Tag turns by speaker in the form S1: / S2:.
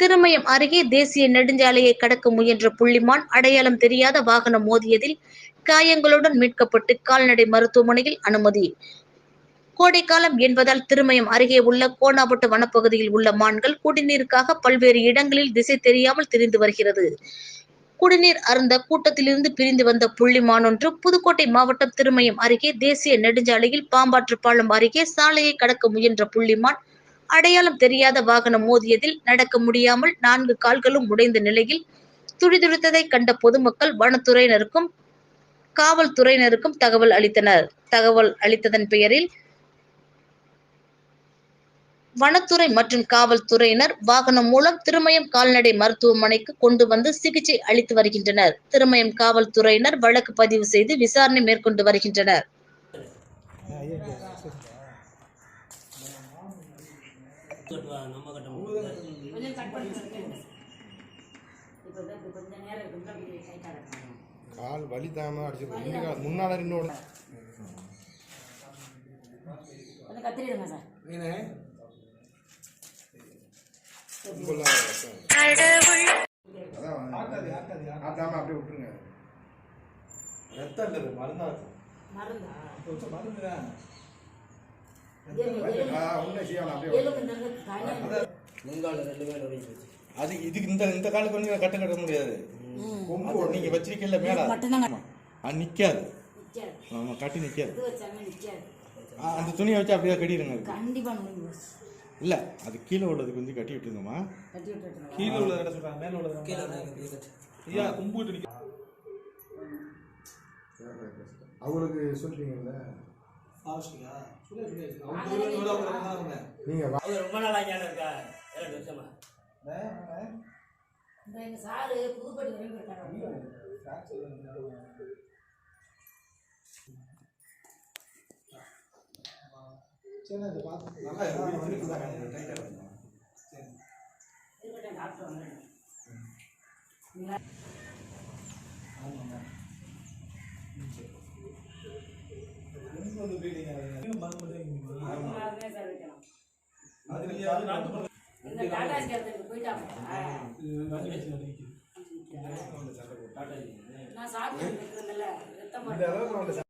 S1: திருமயம் அருகே தேசிய நெடுஞ்சாலையை கடக்க முயன்ற புள்ளிமான் அடையாளம் தெரியாத வாகனம் மோதியதில் காயங்களுடன் மீட்கப்பட்டு கால்நடை மருத்துவமனையில் அனுமதி. கோடைக்காலம் என்பதால் திருமயம் அருகே உள்ள கோணாபட்டு வனப்பகுதியில் உள்ள மான்கள் குடிநீருக்காக பல்வேறு இடங்களில் திசை தெரியாமல் திரிந்து வருகிறது. குடிநீர் அருந்த கூட்டத்திலிருந்து பிரிந்து வந்த புள்ளி மானொன்று புதுக்கோட்டை மாவட்டம் திருமயம் அருகே தேசிய நெடுஞ்சாலையில் பாம்பாற்று பாலம் அருகே சாலையை கடக்க முயன்ற புள்ளிமான் அடையாளம் தெரியாத வாகனம் மோதியதில் நடக்க முடியாமல் நான்கு கால்களும் உடைந்த நிலையில் துடிதுடித்ததை கண்ட பொதுமக்கள் வனத்துறையினருக்கும் காவல்துறையினருக்கும் தகவல் அளித்தனர். தகவல் அளித்ததன் பெயரில் வனத்துறை மற்றும் காவல்துறையினர் வாகனம் மூலம் திருமயம் கால்நடை மருத்துவமனைக்கு கொண்டு வந்து சிகிச்சை அளித்து வருகின்றனர். திருமயம் காவல்துறையினர் வழக்கு பதிவு செய்து விசாரணை மேற்கொண்டு வருகின்றனர்.
S2: டைட்டாக இருக்கும்.
S3: கால் வலி தாம அடிச்சு போய் இந்த கால் முன்னால இன்னொரு
S2: கத்திரிடுங்க சார்.
S3: அப்படியே விட்டுருங்க.
S4: ரத்தம் இல்லை மருந்தா
S2: மருந்தா?
S4: கொஞ்சம் மருந்து அது இதுக்கு இந்த இந்த காலுக்கு வந்து கட்ட கட்ட முடியாது. நீங்க வச்சிருக்கீல்ல மேல. அது நிக்காது.
S2: நிற்காது
S4: ஆமா கட்டி நிக்காது. அந்த துணியை வச்சு அப்படியே கட்டிடுங்க.
S2: வரும்.
S4: இல்ல அது கீழே உள்ளதுக்கு வந்து கட்டி விட்டுருங்கம்மா.
S2: கட்டி விட்டுருங்க
S5: கீழே உள்ளத என்ன சொல்றாங்க? மேல உள்ளத
S6: கீழே கட்டு.
S5: ஐயா கும்பிட்டு நிக்க
S3: அவங்களுக்கு சொல்லிட்டீங்கல்ல நீங்க
S6: அவங்க ரொம்ப நாள் ஆகியான இருக்கா ஏழு வருஷமா
S2: எங்கள் சாரு புதுப்பட்டி வரைக்கும் இருக்காங்க
S5: சரி அது பார்த்து நல்லா இருக்கு. டைட்டா இருக்கு. சரி.
S2: இருக்கட்டும் டாக்டர் வந்து
S5: மருந்தே
S2: சார்.
S5: அது நாட்டு மருந்து.
S2: இந்த டாடா ஸ்கேலுக்கு போயிட்டாங்க நான் சாப்பிட்டு இருக்கிறதில்ல ரத்தம்